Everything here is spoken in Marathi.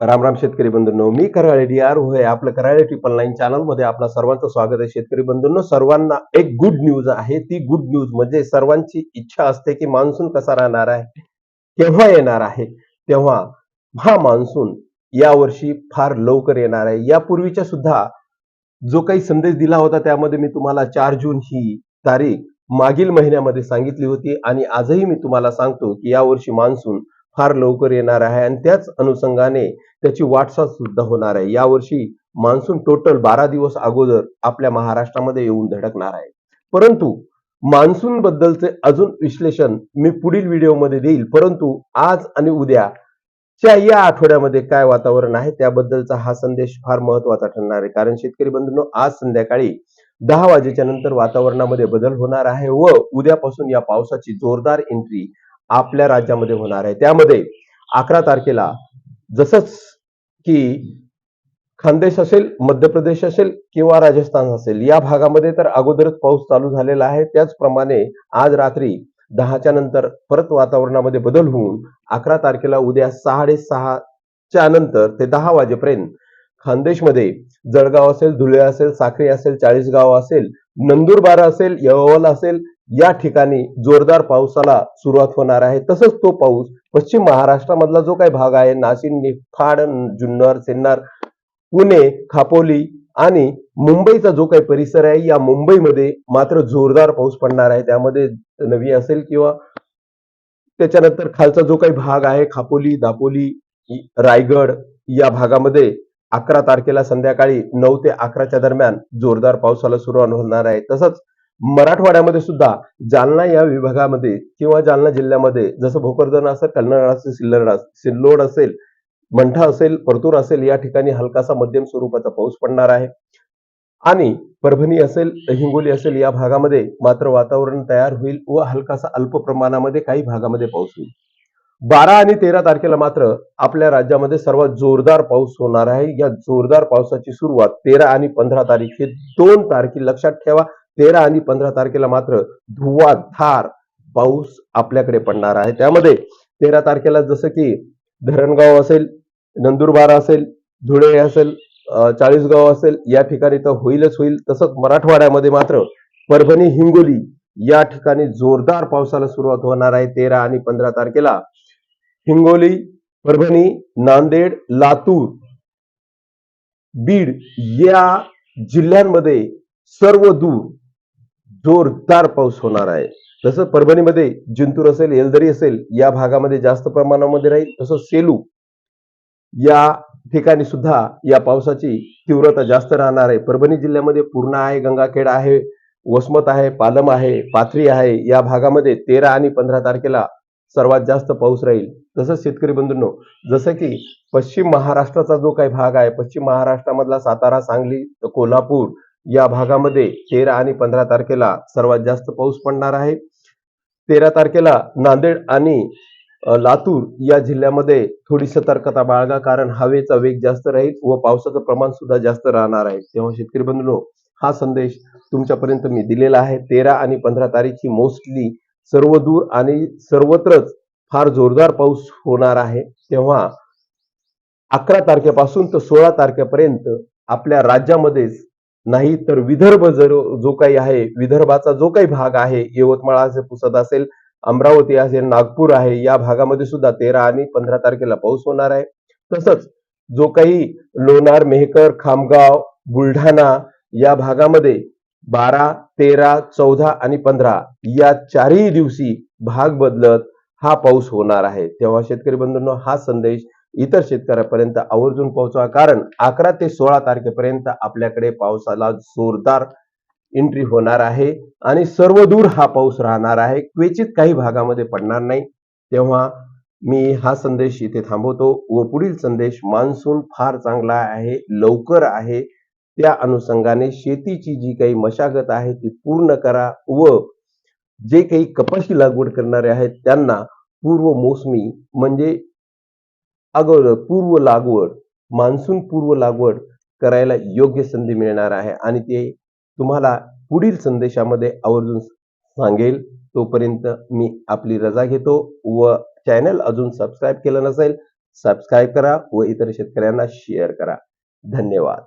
राम राम शेतकरी बंधूंनो मी कराळे डी आर होय आपलं कराळे ट्रिपल नाईन चॅनलमध्ये आपलं सर्वांचं स्वागत आहे. शेतकरी बंधूंनो सर्वांना एक गुड न्यूज आहे. ती गुड न्यूज म्हणजे सर्वांची इच्छा असते की मान्सून कसा राहणार आहे केव्हा येणार आहे तेव्हा हा मान्सून यावर्षी फार लवकर येणार आहे. यापूर्वीच्या सुद्धा जो काही संदेश दिला होता त्यामध्ये मी तुम्हाला चार जून ही तारीख मागील महिन्यामध्ये सांगितली होती आणि आजही मी तुम्हाला सांगतो की यावर्षी मान्सून फार लवकर येणार आहे आणि त्याच अनुषंगाने त्याची वाटचाल सुद्धा होणार आहे. यावर्षी मान्सून टोटल बारा दिवस अगोदर आपल्या महाराष्ट्रामध्ये येऊन धडकणार आहे. परंतु मान्सून बद्दलचे अजून विश्लेषण मी पुढील व्हिडिओमध्ये देईल. परंतु आज आणि उद्याच्या या आठवड्यामध्ये काय वातावरण आहे त्याबद्दलचा हा संदेश फार महत्त्वाचा ठरणार आहे. कारण शेतकरी बंधूंनो आज संध्याकाळी दहा वाजेच्या नंतर वातावरणामध्ये बदल होणार आहे व उद्यापासून या पावसाची जोरदार एंट्री आपल्या राज्यामध्ये होणार आहे. त्यामध्ये अकरा तारखेला जसंच की खानदेश असेल मध्य प्रदेश असेल किंवा राजस्थान असेल या भागामध्ये तर अगोदरच पाऊस चालू झालेला आहे. त्याचप्रमाणे आज रात्री दहाच्या नंतर परत वातावरणामध्ये बदल होऊन अकरा तारखेला उद्या साडेसहाच्या नंतर ते दहा वाजेपर्यंत खानदेशमध्ये जळगाव असेल धुळे असेल साखरी असेल चाळीसगाव असेल नंदुरबार असेल यवल असेल या ठिकाणी जोरदार पावसाला सुरुवात होणार आहे. तसंच तो पाऊस पश्चिम महाराष्ट्रामधला जो काही भाग आहे नाशिक निफाड जुन्नर सिन्नर पुणे खापोली आणि मुंबईचा जो काही परिसर आहे या मुंबईमध्ये मात्र जोरदार पाऊस पडणार आहे. त्यामध्ये नवी असेल किंवा त्याच्यानंतर खालचा जो काही भाग आहे खापोली दापोली रायगड या भागामध्ये अकरा तारखेला संध्याकाळी नऊ ते अकराच्या दरम्यान जोरदार पावसाला सुरुवात होणार आहे. तसंच मराठवाड्यामध्ये सुद्धा जालना या विभागामध्ये किंवा जालना जिल्ह्यामध्ये जसं भोकरदन असेल कन्नड असेल सिल्लोड सिल्लोड असेल मंठा असेल परतूर असेल या ठिकाणी हलकासा मध्यम स्वरूपाचा पाऊस पडणार आहे. आणि परभणी असेल हिंगोली असेल या भागामध्ये मात्र वातावरण तयार होईल व हलकासा अल्प प्रमाणामध्ये काही भागामध्ये पाऊस होईल. बारा आणि तेरा तारखेला मात्र आपल्या राज्यामध्ये सर्वात जोरदार पाऊस होणार आहे. या जोरदार पावसाची सुरुवात तेरा आणि पंधरा तारीख हे दोन तारखे लक्षात ठेवा. तेरा आणि पंधरा तारखेला मात्र धुवाधार पाऊस आपल्याकडे पडणार आहे. त्यामध्ये तेरा तारखेला जसं की धरणगाव असेल नंदुरबार असेल धुळे असेल चाळीसगाव असेल या ठिकाणी तर होईलच होईल. तसंच मराठवाड्यामध्ये मात्र परभणी हिंगोली या ठिकाणी जोरदार पावसाला सुरुवात होणार आहे तेरा आणि पंधरा तारखेला. हिंगोली परभणी नांदेड लातूर बीड या जिल्ह्यांमध्ये सर्व दूर जोरदार पाऊस होणार आहे. तसं परभणीमध्ये जिंतूर असेल येलदरी असेल या भागामध्ये जास्त प्रमाणामध्ये राहील तसंच सेलू या ठिकाणी सुद्धा या पावसाची तीव्रता जास्त राहणार आहे. परभणी जिल्ह्यामध्ये पूर्णा आहे गंगाखेड आहे वसमत आहे पालम आहे पाथरी आहे या भागामध्ये तेरा आणि पंधरा तारखेला सर्वात जास्त पाऊस राहील. तसंच शेतकरी बंधूंनो जसं की पश्चिम महाराष्ट्राचा जो काही भाग आहे पश्चिम महाराष्ट्रामधला सातारा सांगली कोल्हापूर या भागामध्ये तेरा आणि पंधरा तारखेला सर्वात जास्त पाऊस पडणार आहे. तेरा तारखेला नांदेड आणि लातूर या जिल्ह्यामध्ये थोडी सतर्कता बाळगा कारण हवेचा वेग जास्त राहील व पावसाचं प्रमाण सुद्धा जास्त राहणार आहे. तेव्हा शेतकरी बंधू हा संदेश तुमच्यापर्यंत मी दिलेला आहे. तेरा आणि पंधरा तारीखची मोस्टली सर्व दूर आणि सर्वत्रच फार जोरदार पाऊस होणार आहे. तेव्हा अकरा तारखेपासून तर सोळा तारखेपर्यंत आपल्या राज्यामध्येच नाही तर विदर्भ जर जो काही आहे विदर्भाचा जो काही भाग आहे यवतमाळ असेल पुसद असेल अमरावती असेल नागपूर आहे या भागामध्ये सुद्धा तेरा आणि पंधरा तारखेला पाऊस होणार आहे. तसंच जो काही लोणार मेहकर खामगाव बुलढाणा या भागामध्ये बारा तेरा चौदा आणि पंधरा या चारही दिवशी भाग बदलत हा पाऊस होणार आहे. तेव्हा शेतकरी बंधूंनो हा संदेश इतर शेतकऱ्यापर्यंत आवर्जून पोहोचवा. कारण अकरा ते सोळा तारखेपर्यंत आपल्याकडे पावसाला जोरदार एंट्री होणार आहे आणि सर्व दूर हा पाऊस राहणार आहे. क्वचित काही भागामध्ये पडणार नाही. तेव्हा मी हा संदेश इथे थांबवतो. व पुढील संदेश मान्सून फार चांगला आहे लवकर आहे. त्या अनुषंगाने शेतीची जी काही मशागत आहे ती पूर्ण करा व जे काही कपाशी लागवड करणारे आहेत त्यांना पूर्व मोसमी म्हणजे अगोदर पूर्व लागवड मान्सून पूर्व लागवड करायला योग्य संधी मिळणार आहे आणि ते तुम्हाला पुढील संदेशामध्ये आवर्जून सांगेल तोपर्यंत मी आपली रजा घेतो व चॅनल अजून सबस्क्राईब केलं नसेल सबस्क्राईब करा व इतर शेतकऱ्यांना शेअर करा. धन्यवाद.